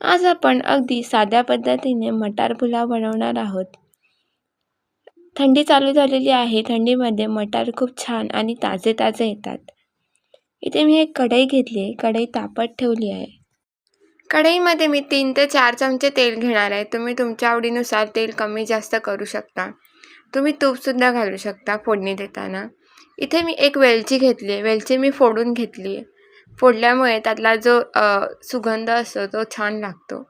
आज आपण अगदी साध्या पद्धतीने मटार पुलाव बनवणार आहोत. थंडी चालू झालेली आहे. थंडीमध्ये मटार खूप छान आणि ताजे ताजे येतात. इथे मी एक कढई घेतली आहे. कढई तापत ठेवली आहे. कढईमध्ये मी तीन ते चार चमचे तेल घेणार आहे. तुम्ही तुमच्या आवडीनुसार तेल कमी जास्त करू शकता. तुम्ही तूपसुद्धा घालू शकता फोडणी देताना. इथे मी एक वेलची घेतली आहे. वेलची मी फोडून घेतली आहे. फोडल्यामुळे त्यातला जो सुगंध असतो तो छान लागतो.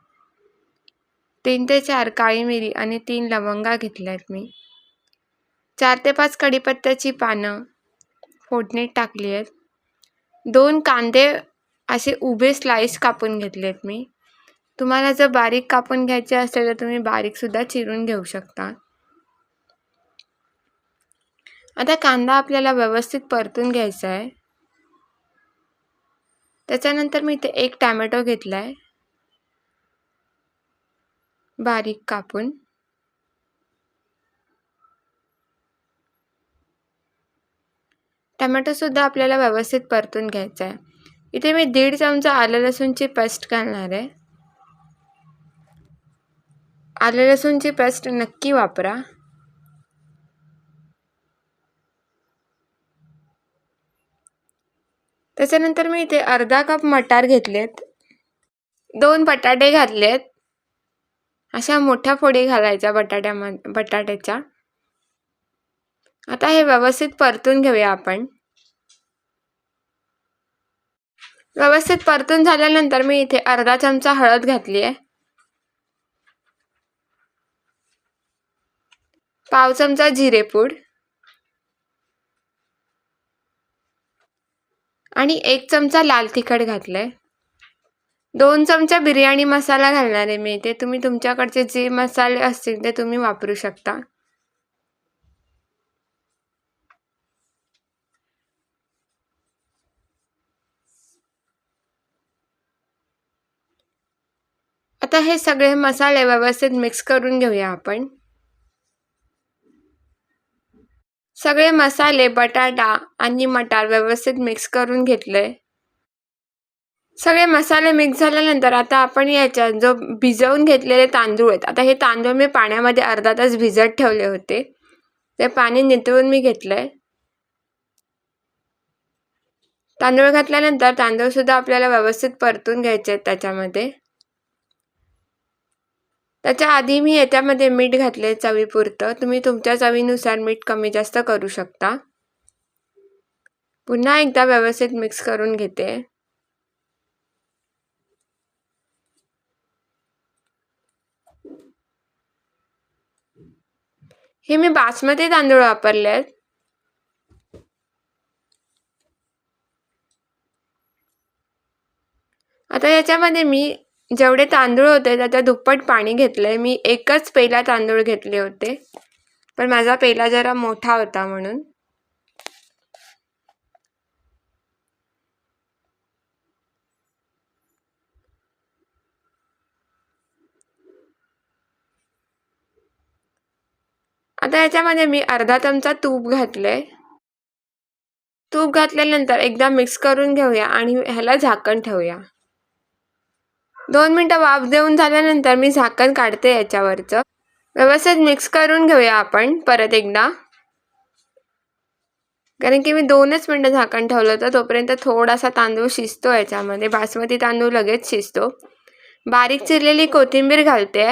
तीन ते चार काळी मिरी आणि तीन लवंगा घेतल्या आहेत मी. चार ते पाच कढीपत्त्याची पानं फोडणीत टाकली आहेत दोन कांदे असे उभे स्लाईस कापून घेतले आहेत मी. तुम्हाला जर बारीक कापून घ्यायचे असेल तर तुम्ही बारीकसुद्धा चिरून घेऊ शकता. आता कांदा आपल्याला व्यवस्थित परतून घ्यायचा आहे त्याच्यानंतर मी इथे एक टॅमॅटो घेतला आहे बारीक कापून. टमॅटोसुद्धा आपल्याला व्यवस्थित परतून घ्यायचा आहे इथे मी दीड चमचा आलं लसूणची पेस्ट घालणार आहे. आलं लसूणची पेस्ट नक्की वापरा. त्याच्यानंतर मी इथे अर्धा कप मटार घेतलेत. दोन बटाटे घातलेत. अशा मोठ्या फोडी घालायच्या बटाट्यामध्ये बटाट्याच्या. आता हे व्यवस्थित परतून घेऊया आपण. व्यवस्थित परतून झाल्यानंतर मी इथे अर्धा चमचा हळद घातली आहे पाव चमचा जिरेपूड. आणि एक चमचा लाल तिखट घातलंय. दोन चमचा बिर्याणी मसाला घालणार आहे मी इथे. तुम्ही तुमच्याकडचे जे मसाले असतील ते तुम्ही वापरू शकता. आता हे सगळे मसाले व्यवस्थित मिक्स करून घेऊया आपण. सगळे मसाले बटाटा आणि मटार व्यवस्थित मिक्स करून घेतले. सगळे मसाले मिक्स झाल्यानंतर आता आपण याच्यात जो भिजवून घेतलेले तांदूळ आहेत आता हे तांदूळ मी पाण्यामध्ये अर्धा तास भिजत ठेवले होते. ते पाणी नितळून मी घेतलंय. तांदूळ घातल्यानंतर तांदूळ सुद्धा आपल्याला व्यवस्थित परतून घ्यायचे आहेत त्याच्यामध्ये. त्याच्या आधी मी याच्यामध्ये मीठ घातले चवीपुरतं. तुम्ही तुमच्या चवीनुसार मीठ कमी जास्त करू शकता. पुन्हा एकदा व्यवस्थित मिक्स करून घेते. हे मी बासमती तांदूळ वापरले आहेत आता याच्यामध्ये मी जेवढे तांदूळ होते त्याच्या दुप्पट पाणी घेतलंय. मी एकच पेला तांदूळ घेतले होते. पण माझा पेला जरा मोठा होता म्हणून. आता याच्यामध्ये मी अर्धा चमचा तूप घातलंय. तूप घातल्यानंतर एकदा मिक्स करून घेऊया आणि ह्याला झाकण ठेवूया. दोन मिनटं वाफ देऊन झाल्यानंतर मी झाकण काढते याच्यावरचं. व्यवस्थित मिक्स करून घेऊया आपण परत एकदा. कारण की मी दोनच मिनटं झाकण ठेवलं होतं तोपर्यंत थोडासा तांदूळ शिजतो याच्यामध्ये बासमती तांदूळ लगेच शिजतो. बारीक चिरलेली कोथिंबीर घालते.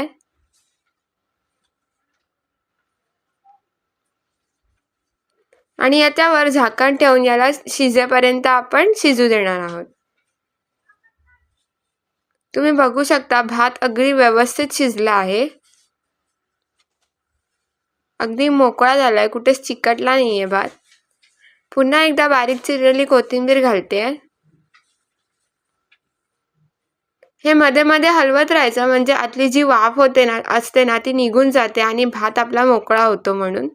आणि याच्यावर झाकण ठेवून याला शिजेपर्यंत आपण शिजू देणार आहोत. तुम्ही बघू शकता भात अगदी व्यवस्थित शिजला आहे. अगदी मोकळा झालाय कुठेच चिकटला नाहीये भात. पुन्हा एकदा बारीक चिरलेली कोथिंबीर घालते. हे मध्ये मध्ये हलवत राहायचं म्हणजे आतली जी वाफ होते ना असते ना ती निघून जाते आणि भात आपला मोकळा होतो म्हणून.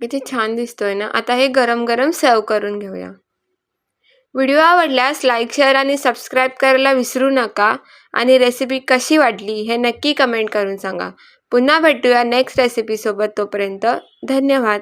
किती छान दिसतोय ना? आता हे गरम गरम सर्व करून घेऊया. व्हिडिओ आवडल्यास लाईक शेअर आणि सबस्क्राईब करायला विसरू नका. आणि रेसिपी कशी वाटली हे नक्की कमेंट करून सांगा. पुन्हा भेटूया नेक्स्ट रेसिपीसोबत तोपर्यंत धन्यवाद.